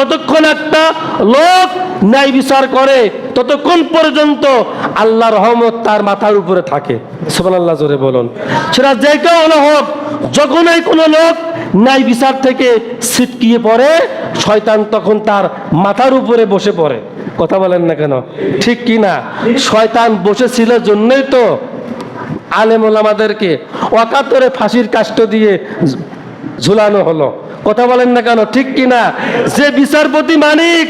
যতক্ষণ একটা লোক ন্যায় বিচার করে, ততক্ষণ পর্যন্ত আল্লাহ রহমত তার মাথার উপরে থাকে। সোমান আল্লাহ জোরে বলুন। সেটা যে কেউ হলো হোক, যখনই কোনো লোক ন্যায় বিচার থেকে ছিটকিয়ে পড়ে, শয়তান তখন তার মাথার উপরে বসে পড়ে। কথা বলেন না কেন? ঠিক কি না? শয়তান বসেছিল জন্যই তো আলেম ওলামাদেরকে অকাতরে ফাঁসির কাষ্ট দিয়ে ঝুলানো হলো। কথা বলেন না কেন? ঠিক কিনা? যে বিচারপতি মানিক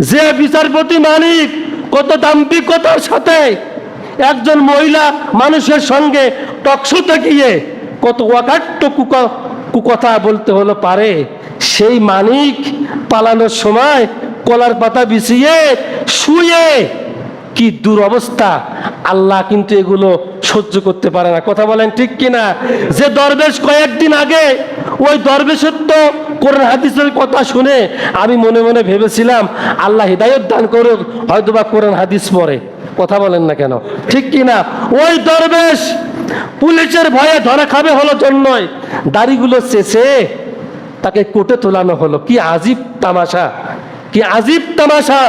যে বিচারপতি মানিক কত দাম্ভিকতার সাথে একজন মহিলা মানুষের সঙ্গে টকশোতে গিয়ে কত অকাট্য কুক- কুকথা বলতে হলো পারে। সেই মানিক পালানোর সময় কলার পাতা বিছিয়ে শুয়ে, কি দুরবস্থা। আল্লাহ কিন্তু এগুলো সহ্য করতে পারে না। কথা বলেন ঠিক কিনা? যে দরবেশ কয়েকদিন আগে, ওই দরবেশের তো কোরআন হাদিসের কথা শুনে আমি মনে মনে ভেবেছিলাম, আল্লাহ হৃদায়ত দান করুক, হয়তোবা কোরআন হাদিস পড়ে। কথা বলেন না কেন? ঠিক কিনা? ওই দরবেশ পুলিশের ভয়ে ধরা খাবে হলো জন্যই। দাড়িগুলো চেষে তাকে কোটে তোলানো হলো। কি আজীব তামাশা। কি আজীব তামাশা?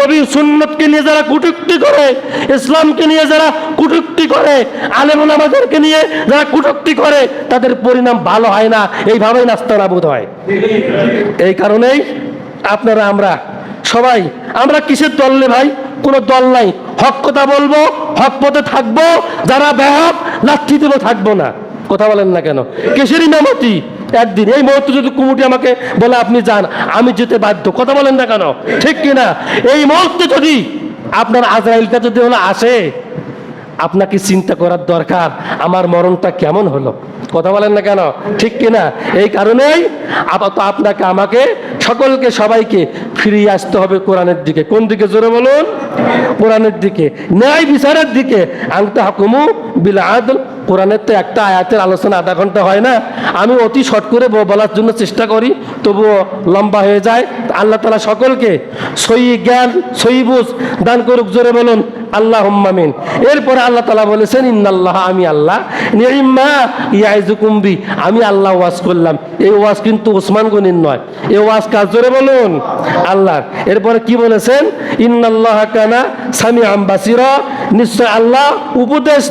নবী সুন্নতকে নিয়ে যারা কুটুক্তি করে, ইসলামকে নিয়ে যারা কুটুক্তি করে আলেম আমাদেরকে নিয়ে যারা কুটুক্তি করে, তাদের পরিণাম ভালো হয় না। এইভাবেই নাস্তানাবুদ হয়। এই কারণেই আপনারা আমরা সবাই, আমরা কিসের দল রে ভাই? কোনো দল নাই। হক কথা বলব, হক পথে থাকব, যারা ব্যাহক লাঠি দেবো থাকব না। কথা বলেন না কেন? কেসের ইমামতি একদিন এই মুহূর্তে যদি কুমুটি আমাকে বলে, আপনি যান, আমি যেতে বাধ্য। কথা বলেন না কেন? ঠিক কিনা? এই মুহূর্তে যদি আপনার আজরাইলটা যদি হলো আসে, আপনাকে চিন্তা করার দরকার, আমার মরণটা কেমন হলো? কথা বলেন না কেন? ঠিক কিনা? এই কারণেই আপাতত আপনাকে, আমাকে, সকলকে, সবাইকে ফিরিয়ে আসতে হবে কোরআনের দিকে। কোন দিকে? জোরে বলুন। কোরআনের দিকে। ন্যায় বিচারের দিকে। আংটা হাকুমু বিল আদল কোরআনের তো একটা আয়াতের আলোচনা আধা ঘণ্টা হয় না। আমি অতি শর্ট করে বলার জন্য চেষ্টা করি, তবুও লম্বা হয়ে যায়। আল্লাহ তালা সকলকে সই জ্ঞান সই বুঝ দান করুক, জোরে বলুন। আল্লাহ হুম্মামিন এরপরে আল্লাহ তালা বলেছেন, ইন্নাল্লাহ, আমি আল্লাহ। নিরিম্মা ইয়াইজুকুম্বি আমি আল্লাহ ওয়াজ করলাম। এই ওয়াজ কিন্তু ওসমান গনির নয়। এই ওয়াজ কাজ জোরে বলুন? আল্লাহ এরপরে কি বলেছেন? ইন্নাল্লাহ কানা সামি আম্বাসির নিশ্চয় আল্লাহ উপদেশ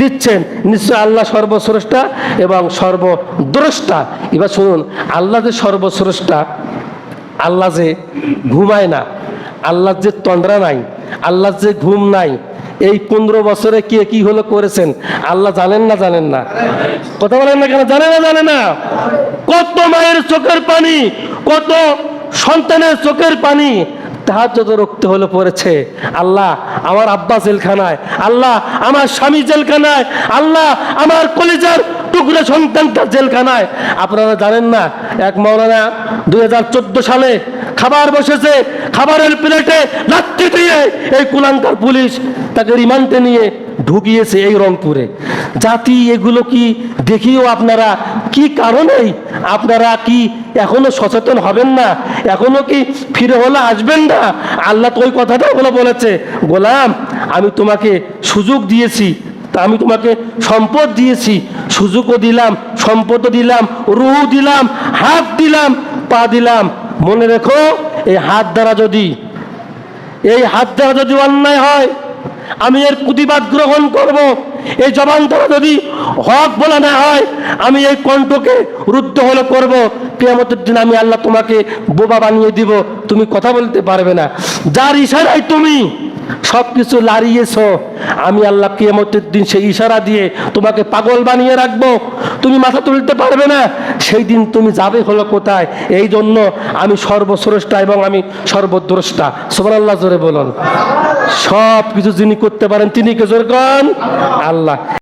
দিচ্ছেন। নিশ্চয় আল্লাহ সর্বশ্রেষ্ঠা এবং সর্বদ্রষ্টা। এবার শুনুন, আল্লাহ যে সর্বশ্রেষ্ঠা, আল্লাহ যে ঘুমায় না, আল্লাহ যে তন্দ্রা নাই আল্লাহ যে ঘুম নাই, এই পনেরো বছরে কে কি হলো করেছেন? আল্লাহ জানেন না জানেন না? কথা বলেন না কেন? জানে না জানে না? কত মায়ের চোখের পানি, কত সন্তানের চোখের পানি তাহার যত রক্ত হলে পড়েছে। আল্লাহ আমার আব্বা জেলখানায়, আল্লাহ আমার স্বামী জেলখানায়, আল্লাহ আমার কলেজার টুকরো সন্তানটা জেলখানায়। আপনারা জানেন না, এক মৌলানা দুই সালে খাবার বসেছে, খাবারের প্লেটে লাত্তি দিয়ে এই কুলাঙ্কার পুলিশ তাকে রিমান্ডে নিয়ে ঢুকিয়েছে এই রংপুরে। জাতি, এগুলো কি দেখিও আপনারা? কি কারণেই আপনারা কি এখনও সচেতন হবেন না? এখনও কি ফিরে হলে আসবেন না? আল্লাহ তো ওই কথাটা বলে বলেছে, গোলাম, আমি তোমাকে সুযোগ দিয়েছি, তা আমি তোমাকে সম্পদ দিয়েছি, সুযোগও দিলাম, সম্পদও দিলাম রুহু দিলাম, হাত দিলাম, পা দিলাম মনে রেখো, এই হাত দ্বারা যদি, এই হাত দ্বারা যদি অন্যায় হয়, আমি এর প্রতিবাদ গ্রহণ করব। এই জবান দ্বারা যদি হক বলা না হয়, আমি এই কণ্ঠকে রুদ্ধ হলে করব। কেয়ামতের দিন আমি আল্লাহ তোমাকে বোবা বানিয়ে দিব। তুমি কথা বলতে পারবে না। যার ইশারায় তুমি সব কিছু লাড়িয়েছ। আমি আল্লাহ কিয়ামতের দিন সেই ইশারা দিয়ে তোমাকে পাগল বানিয়ে রাখব। তুমি মাথা তুলতে পারবে না। সেই দিন তুমি যাবে হলো কোথায়? এই জন্য আমি সর্বশ্রেষ্ঠা এবং আমি সর্বদ্রষ্টা। সোমান আল্লাহ জোরে বলুন। সব কিছু যিনি করতে পারেন, তিনি কে? জোর কন। আল্লাহ।